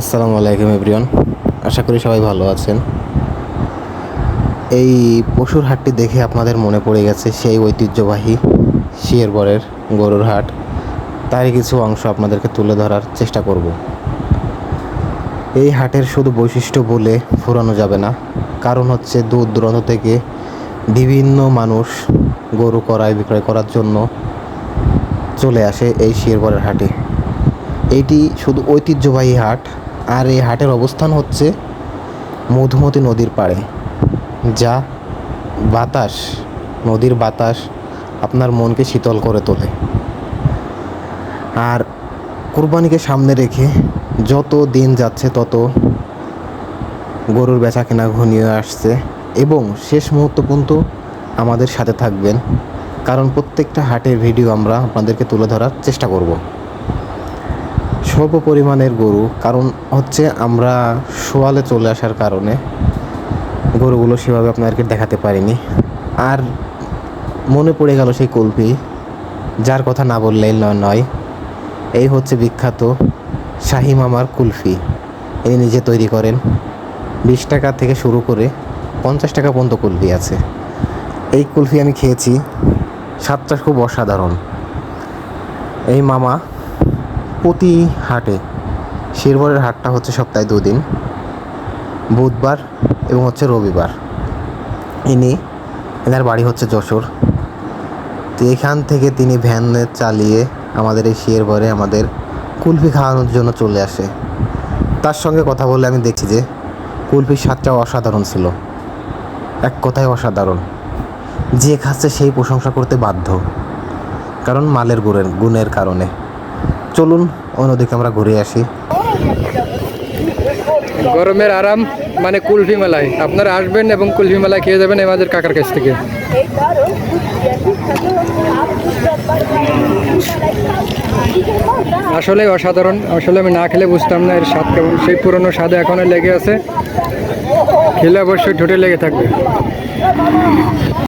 আসসালামু আলাইকুম, এভরিওয়ান। আশা করি সবাই ভালো আছেন। এই পশুর হাটটি দেখে আপনাদের মনে পড়ে গেছে সেই ঐতিহ্যবাহী শিয়েরবরের গরুর হাট। তারই কিছু অংশ আপনাদেরকে তুলে ধরার চেষ্টা করব। এই হাটের শুধু বৈশিষ্ট্য বলে ফুরানো যাবে না। কারণ হচ্ছে দূর দূরান্ত থেকে বিভিন্ন মানুষ গরু করায়, বিক্রয় করার জন্য চলে আসে এই শিয়েরবরের হাটে। এটি শুধু ঐতিহ্যবাহী হাট আর এই হাটের অবস্থান হচ্ছে মধুমতি নদীর পাড়ে, যা বাতাস, নদীর বাতাস আপনার মনকে শীতল করে তোলে। আর কুরবানিকে সামনে রেখে যত দিন যাচ্ছে তত গরুর বেচা কেনা ঘনিয়ে আসছে এবং শেষ মুহূর্ত পর্যন্ত আমাদের সাথে থাকবেন, কারণ প্রত্যেকটা হাটের ভিডিও আমরা আপনাদেরকে তুলে ধরার চেষ্টা করব। স্বল্প পরিমাণের গরু, কারণ হচ্ছে আমরা সোয়ালে চলে আসার কারণে গরুগুলো সেভাবে আপনাদেরকে দেখাতে পারিনি। আর মনে পড়ে গেল সেই কুলফি যার কথা না বললেই নয়। এই হচ্ছে বিখ্যাত শাহি মামার কুলফি। ইনি নিজে তৈরি করেন। বিশ টাকা থেকে শুরু করে পঞ্চাশ টাকা পর্যন্ত কুলফি আছে। এই কুলফি আমি খেয়েছি। স্বাদটা খুব অসাধারণ। এই মামা প্রতি হাটে শিরবরের হাটটা হচ্ছে সপ্তাহে দুদিন, বুধবার এবং হচ্ছে রবিবার। ইনি, এনার বাড়ি হচ্ছে যশোর। তো এখান থেকে তিনি ভ্যানে চালিয়ে আমাদের এই শিয়েরবরে আমাদের কুলফি খাওয়ানোর জন্য চলে আসে। তার সঙ্গে কথা বলে আমি দেখছি যে কুলফির স্বাদটা অসাধারণ ছিল। এক কথায় অসাধারণ। যে খাচ্ছে সেই প্রশংসা করতে বাধ্য। কারণ মালের গুণের গুণের কারণে। চলুন, অন্যদিকে আমরা ঘুরে আসি। গরমের আরাম মানে কুলফি মেলায়। আপনারা আসবেন এবং কুলফি মেলায় খেয়ে যাবেন আমাদের কাকার কাছ থেকে। আসলে অসাধারণ। আসলে আমি না খেলে বুঝতাম না এর স্বাদ কেমন। সেই পুরনো স্বাদে এখনও লেগে আছে। খেলে অবশ্যই ঠোঁটে লেগে থাকবে।